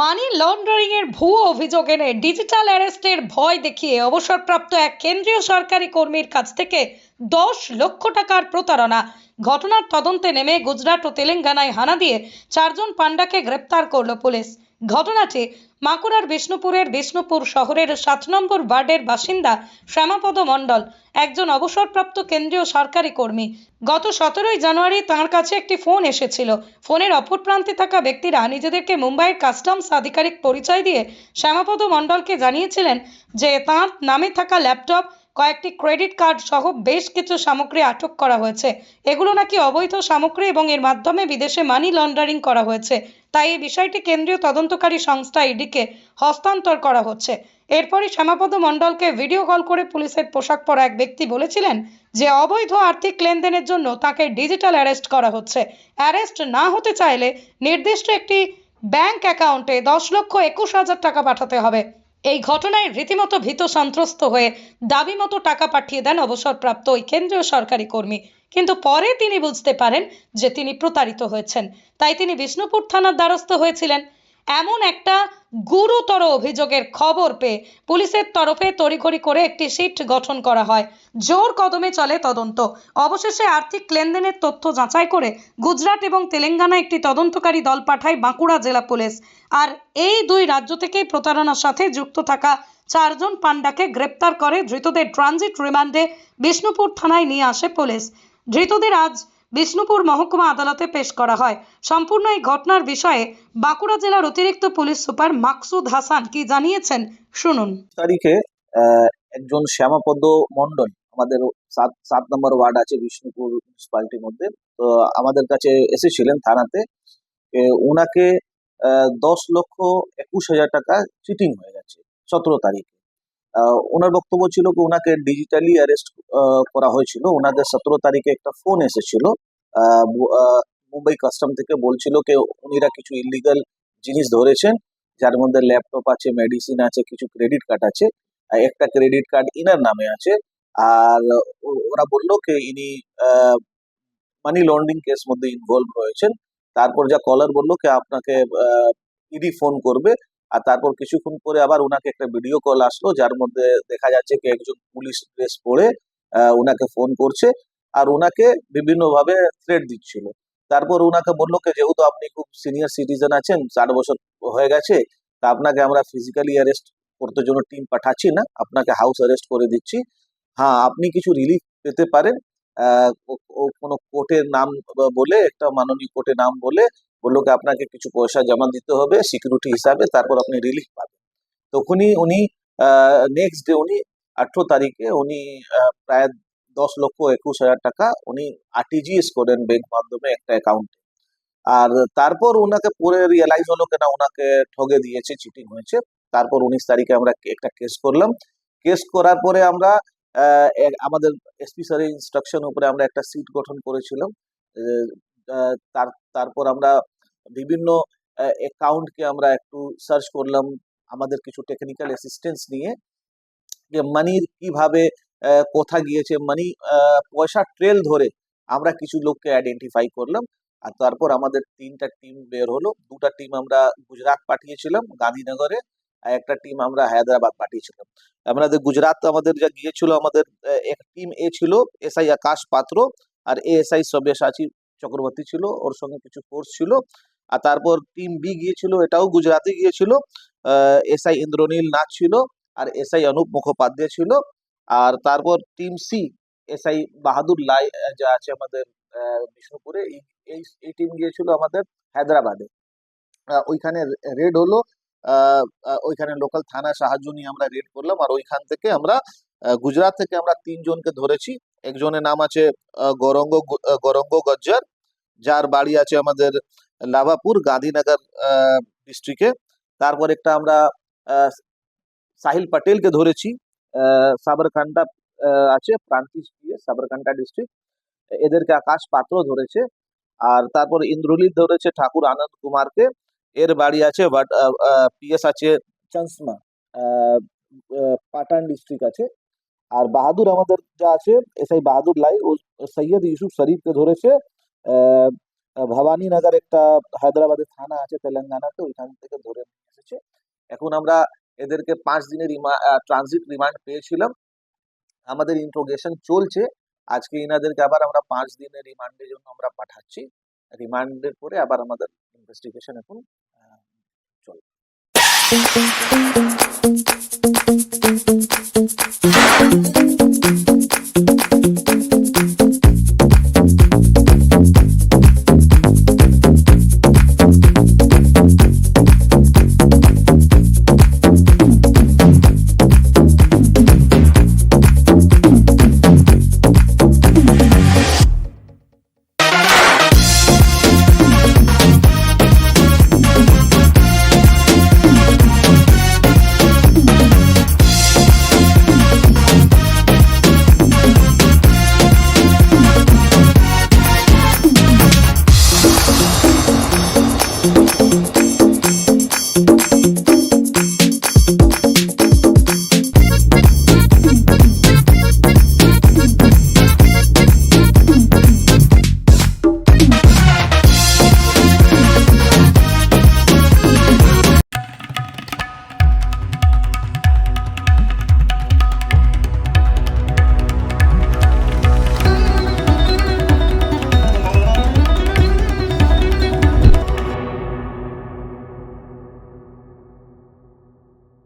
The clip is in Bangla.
মানি লন্ডারিং এর ভুয়ো অভিযোগ এনে ডিজিটাল অ্যারেস্টের ভয় দেখিয়ে অবসরপ্রাপ্ত এক কেন্দ্রীয় সরকারি কর্মীর কাছ থেকে দশ লক্ষ টাকার প্রতারণা। ঘটনার তদন্তে নেমে গুজরাট ও তেলেঙ্গানায় হানা দিয়ে চারজন পান্ডাকে গ্রেপ্তার করল পুলিশ। ঘটনাটি বাঁকুড়ার বিষ্ণুপুরের বিষ্ণুপুর শহরের সাত নম্বর ওয়ার্ডের বাসিন্দা শ্যামাপদ মণ্ডল, একজন অবসরপ্রাপ্ত কেন্দ্রীয় সরকারি কর্মী। গত সতেরোই জানুয়ারি তাঁর কাছে একটি ফোন এসেছিল। ফোনের অপর প্রান্তে থাকা ব্যক্তিরা নিজেদেরকে মুম্বাইয়ের কাস্টমস আধিকারিক পরিচয় দিয়ে শ্যামাপদ মণ্ডলকে জানিয়েছিলেন যে তাঁর নামে থাকা ল্যাপটপ কয়েকটি ক্রেডিট কার্ড সহ বেশ কিছু সামগ্রী আটক করা হয়েছে। এগুলো নাকি অবৈধ সামগ্রী এবং এর মাধ্যমে বিদেশে মানি লন্ডারিং করা হয়েছে। তাই এই বিষয়টি কেন্দ্রীয় তদন্তকারী সংস্থা ইডিকে হস্তান্তর করা হচ্ছে। এরপরই শ্যামাপদ মণ্ডলকে ভিডিও কল করে পুলিশের পোশাক পরা এক ব্যক্তি বলেছিলেন যে, অবৈধ আর্থিক লেনদেনের জন্য তাকে ডিজিটাল অ্যারেস্ট করা হচ্ছে। অ্যারেস্ট না হতে চাইলে নির্দিষ্ট একটি ব্যাংক অ্যাকাউন্টে দশ লক্ষ একুশ হাজার টাকা পাঠাতে হবে। এই ঘটনায় রীতিমতো ভীত সন্ত্রস্ত হয়ে দাবি মতো টাকা পাঠিয়ে দেন অবসরপ্রাপ্ত ওই কেন্দ্রীয় সরকারি কর্মী। কিন্তু পরে তিনি বুঝতে পারেন যে তিনি প্রতারিত হয়েছেন। তাই তিনি বিষ্ণুপুর থানার দ্বারস্থ হয়েছিলেন। এমন একটা গুরুতর অভিযোগের খবর পেয়ে পুলিশের তরফে তড়িঘড়ি করে একটি সিট গঠন করা হয়। জোর কদমে চলে তদন্ত। অবশেষে আর্থিক লেনদেনের তথ্য যাচাই করে গুজরাট এবং তেলেঙ্গানা একটি তদন্তকারী দল পাঠায় বাঁকুড়া জেলা পুলিশ। আর এই দুই রাজ্য থেকেই প্রতারণার সাথে যুক্ত থাকা চারজন পান্ডাকে গ্রেপ্তার করে ধৃতদের ট্রানজিট রিমান্ডে বিষ্ণুপুর থানায় নিয়ে আসে পুলিশ। ধৃতদের আজ বিষ্ণুপুর মহকুমা আদালতে পেশ করা হয়। সম্পূর্ণ এই ঘটনার বিষয়ে বাঁকুড়া জেলার অতিরিক্ত পুলিশ সুপার মাকসুদ হাসান কি জানিয়েছেন শুনুন। তারিখে একজন শ্যামাপদ মন্ডল আমাদের সাত সাত নম্বর ওয়ার্ড আছে বিষ্ণুপুর মিউনিসিপালিটির মধ্যে, তো আমাদের কাছে এসেছিলেন থানাতে। ওনাকে দশ লক্ষ একুশ হাজার টাকা চিটিং হয়ে গেছে সতেরো তারিখে। ওনার বক্তব্য ছিল ওনাকে ডিজিটালি অ্যারেস্ট করা হয়েছিল। ওনাদের সতেরো তারিখে একটা ফোন এসেছিল। মুম্বাই কাস্টম থেকে বলছিল কে উনিরা কিছু ইলিগাল জিনিস ধরেছেন, যার মধ্যে ল্যাপটপ আছে মেডিসিন আছে, কিছু ক্রেডিট কার্ড আছে একটা ক্রেডিট কার্ড ইনার নামে আছে, আর ওরা বলল কি ইনি মানি লন্ডারিং কেস মধ্যে ইনভলভ রয়েছেন, তারপর যা কলার বলল কে আপনাকে ইডি ফোন করবে, আর তারপর কিছুক্ষণ পরে আবার ওনাকে একটা ভিডিও কল আসলো, যার মধ্যে দেখা যাচ্ছে কি একজন পুলিশ ড্রেস পরে ওনাকে ফোন করছে আর ওনাকে বিভিন্ন ভাবে থ্রেট দিচ্ছিল। তারপর ওনাকে বলল যেহেতু আপনি খুব সিনিয়র সিটিজেন আছেন, ষাট বছর হয়ে গেছে, তা আপনাকে আমরা ফিজিক্যালি অ্যারেস্ট করতে জন্য টিম পাঠাচ্ছি না, আপনাকে হাউস অ্যারেস্ট করে দিচ্ছি। হ্যাঁ আপনি কিছু রিলিফ পেতে পারেন। কোনো কোর্টের নাম বলে, একটা মাননীয় কোর্টের নাম বলে বলল কি, আপনাকে কিছু পয়সা জমা দিতে হবে সিকিউরিটি হিসাবে, তারপর আপনি রিলিফ পাবেন। তখনই উনি নেক্সট ডে উনি আঠেরো তারিখে উনি প্রায় দশ লক্ষ একুশ হাজার টাকা উনি আরটিজিএস করেন ব্যাংক মাধ্যমে একটা অ্যাকাউন্টে আর তারপর ওনাকে পরে রিয়েলাইজ হলো কেনা ওনাকে ঠগে দিয়েছে চিটিং হয়েছে। তারপর উনিশ তারিখে আমরা একটা কেস করলাম। কেস করার পরে আমরা আমাদের এসপি স্যারের ইনস্ট্রাকশন উপরে আমরা একটা সিট গঠন করেছিলাম। তার, তারপর আমরা বিভিন্ন অ্যাকাউন্টকে আমরা একটু সার্চ করলাম। আমাদের কিছু টেকনিক্যাল অ্যাসিস্ট্যান্স নিয়ে যে মানির কীভাবে কোথা গিয়েছে মানি পয়সা ট্রেল ধরে আমরা কিছু লোককে আইডেন্টিফাই করলাম। আর তারপর আমাদের তিনটা টিম বের হলো। দুটা টিম আমরা গুজরাট পাঠিয়েছিলাম, গান্ধীনগরে, আর একটা টিম আমরা হায়দ্রাবাদ পাঠিয়েছিলাম। আমাদের গুজরাট আমাদের যা গিয়েছিল, আমাদের এক টিম এ ছিল এসআই আকাশ পাত্র আর এএসআই সব্যসাচী চক্রবর্তী ছিল, ওর সঙ্গে কিছু ফোর্স ছিল। আর তারপর টিম বি গিয়েছিল, এটাও গুজরাটে গিয়েছিল। এসআই ইন্দ্রনীল নাথ ছিল আর এসআই অনুপ মুখোপাধ্যায় ছিল। আর তারপর team C SI Bahadur Lai যা আছে আমাদের বিষ্ণুপুরে, এই এই টিম গিয়েছিল আমাদের হায়দ্রাবাদে। ওইখানে রেড হলো ওইখানে লোকাল থানার সাহায্য নিয়ে আমরা রেড করলাম আর ওইখান থেকে আমরা গুজরাট থেকে আমরা তিনজনকে ধরেছি। একজনের নাম আছে গৌরঙ্গ গৌরঙ্গ গজ্জার, যার বাড়ি আছে আমাদের লাভাপুর, গান্ধীনগর ডিস্ট্রিক্টে তারপর একটা আমরা সাহিল পটেলকে ধরেছি। সাবরকান্ডা আছে প্রান্তিক দিয়ে সাবরকান্ডা ডিস্ট্রিক্ট এদেরকে আকাশ পাত্র ধরেছে, আর তারপর ইন্দ্রলিত ধরেছে ঠাকুর আনন্দ কুমারকে। এর বাড়ি আছে, বাট পিএস আছে চন্সমা পাটান ডিস্ট্রিক্ট আছে। আর বাহাদুর আমাদের যা আছে এসআই বাহাদুর লাই, ও সৈয়দ ইউসুফ শরীফকে ধরেছে। ভবানীনগর একটা হায়দ্রাবাদের থানা আছে, তেলেঙ্গানাতে, ওইখান থেকে ধরে নিয়ে এসে এখন আমরা এদেরকে পাঁচ দিনের ট্রানজিট রিমান্ড পেয়েছিলাম। আমাদের ইন্ট্রোগেশন চলছে। আজকে ইনাদেরকে আবার আমরা পাঁচ দিনের রিমান্ডের জন্য আমরা পাঠাচ্ছি। রিমান্ডের পরে আবার আমাদের ইনভেস্টিগেশন এখন চলবে।